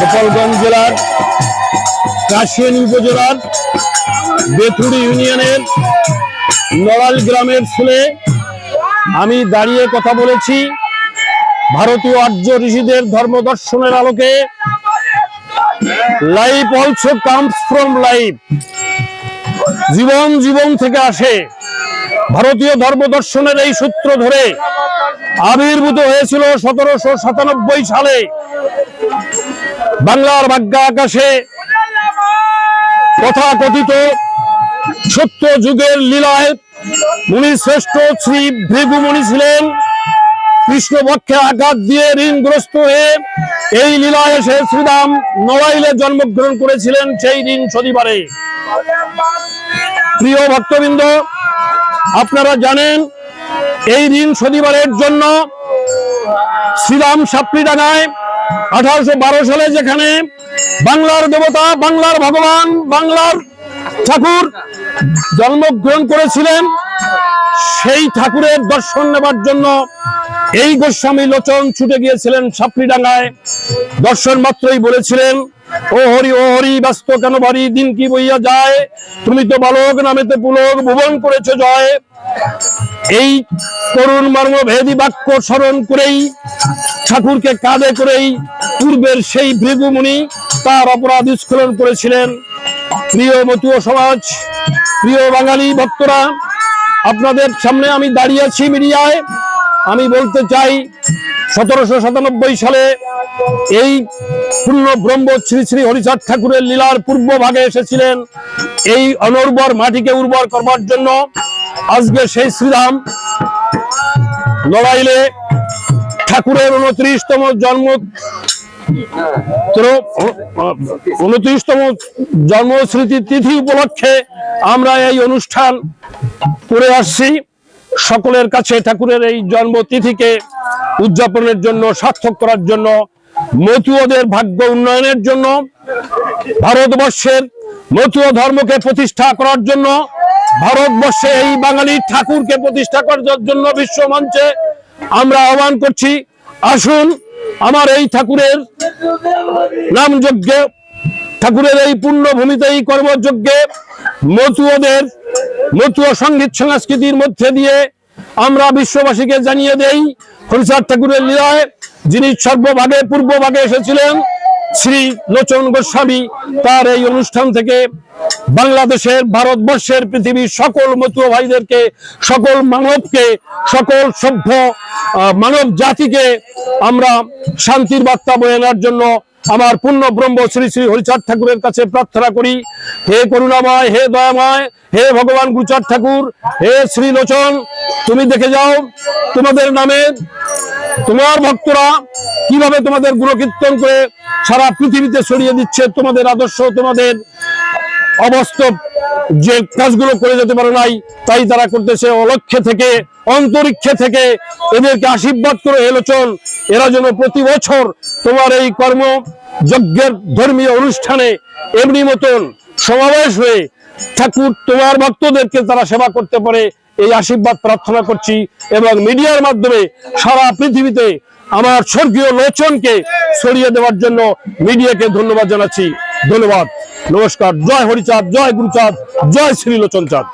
গোপালগঞ্জ জেলার কাশিয়ানী উপজেলার বেথুরি ইউনিয়নের নড়াল গ্রামের ছেলে। আমি দাঁড়িয়ে কথা বলেছি। ভারতীয় আর্য ঋষিদের ধর্ম দর্শনের আলোকে। Life also comes from life জীবন জীবন থেকে আসে। ভারতীয় ধর্ম দর্শনের এই সূত্র ধরে আবির্ভূত হয়েছিল সতেরোশো সাতানব্বই সালে। বাংলার ভাগ্যা আকাশে তথাকথিত সত্য যুগের লীলায় মুনি শ্রেষ্ঠ শ্রী ভৃগু মুনি ছিলেন কৃষ্ণপক্ষে আঘাত দিয়ে ঋণগ্রস্ত হয়ে এই লীলায় এসে শ্রীরাম নড়াইলে জন্মগ্রহণ করেছিলেন সেই ঋণ শনিবারে। প্রিয় ভক্তবৃন্দ, আপনারা জানেন এই ঋণ শনিবারের জন্য শ্রীরাম সাপড়িডাঙ্গায় আঠারোশো বারো সালে যেখানে বাংলার দেবতা, বাংলার ভগবান, বাংলার ঠাকুর জন্মগ্রহণ করেছিলেন, সেই ঠাকুরের দর্শন নেবার জন্য এই গোস্বামী লোচন ছুটে গিয়েছিলেন সাপড়িডাঙ্গায় দর্শন মাত্রই বলেছিলেন ও হরি ও হরি, ব্যস্ত কেন বাড়ি? দিন কি বইয়া যায়? তুমি তো বালক, নামেতে পুলক, ভুবন করেছ জয়। এই করুণ মর্ম ভেদি বাক্য স্মরণ করেই, ঠাকুরকে কাঁধে করেই পূর্বের সেই ভৃগুমুনি তার অপরাধ স্খলন করেছিলেন। প্রিয় মতুয় সমাজ, প্রিয় বাঙালি ভক্তরা, আপনাদের সামনে আমি দাঁড়িয়ে আছি মিডিয়ায়। আমি বলতে চাই সতেরোশো সাতানব্বই সালে এই পূর্ণ ব্রহ্ম শ্রী শ্রী হরিচাঁদ ঠাকুরের লীলার পূর্ব ভাগে এসেছিলেন। এই অনুর্বর মাটিকে উর্বর করবার জন্য আজকে সেই শ্রীরাম লড়াইলে ঠাকুরের উনত্রিশতম জন্ম উনত্রিশতম জন্মস্মৃতি তিথি উপলক্ষে আমরা এই অনুষ্ঠান করে আসছি। সকলের কাছে ঠাকুরের এই জন্মতিথিকে উদযাপনের জন্য, সার্থক করার জন্য, মতুয়দের ভাগ্য উন্নয়নের জন্য, ভারতবর্ষের মতুয় ধর্মকে প্রতিষ্ঠা করার জন্য, ভারতবর্ষে এই বাঙালি ঠাকুরকে প্রতিষ্ঠা করার জন্য বিশ্ব মঞ্চে আমরা আহ্বান করছি। আসুন, আমার এই ঠাকুরের নাম যজ্ঞে ঠাকুরের এই পুণ্যভূমিতে এই কর্মযজ্ঞে মতুয়দের, মতুয় সংগীত সংস্কৃতির মধ্যে দিয়ে আমরা বিশ্ববাসীকে জানিয়ে দেই, হরিচাঁদ ঠাকুরের লীলায় যিনি সর্বভাগে, পূর্বভাগে এসেছিলেন, শ্রী লোচন গোস্বামী, তার এই অনুষ্ঠান থেকে বাংলাদেশের, ভারতবর্ষের পৃথিবীর সকল মতুয় ভাইদেরকে, সকল মানবকে, সকল সভ্য মানব জাতিকে আমরা শান্তির বার্তা বয়ে আনার জন্য আমার পূর্ণ ব্রহ্ম শ্রী শ্রী হরিচাঁদ ঠাকুরের কাছে প্রার্থনা করি। হে করুণাময়, হে দয়াময়, হে ভগবান গুচাঁদ ঠাকুর, হে শ্রী লোচন তুমি দেখে যাও তোমাদের নামে তোমার ভক্তরা কীভাবে তোমাদের গুণকীর্তন করে সারা পৃথিবীতে ছড়িয়ে দিচ্ছে, তোমাদের আদর্শ, তোমাদের অবাস্তব যে কাজগুলো করে যেতে পারে নাই, তাই তারা করতেছে অলক্ষ্যে থেকে, অন্তরিক্ষে থেকে এদেরকে আশীর্বাদ করে এলোচন এরা যেন প্রতি বছর তোমার এই কর্ম যজ্ঞের ধর্মীয় অনুষ্ঠানে এমনি মতন সমাবেশ হয়ে ঠাকুর তোমার ভক্তদেরকে তারা সেবা করতে পারে। এই আশীর্বাদ প্রার্থনা করছি এবং মিডিয়ার মাধ্যমে সারা পৃথিবীতে আমার স্বর্গীয় লোচনকে ছড়িয়ে দেওয়ার জন্য মিডিয়াকে ধন্যবাদ জানাচ্ছি। ধন্যবাদ। নমস্কার। জয় হরিচাঁদ, জয় গুরুচাঁদ, জয় শ্রী লোচন চাঁদ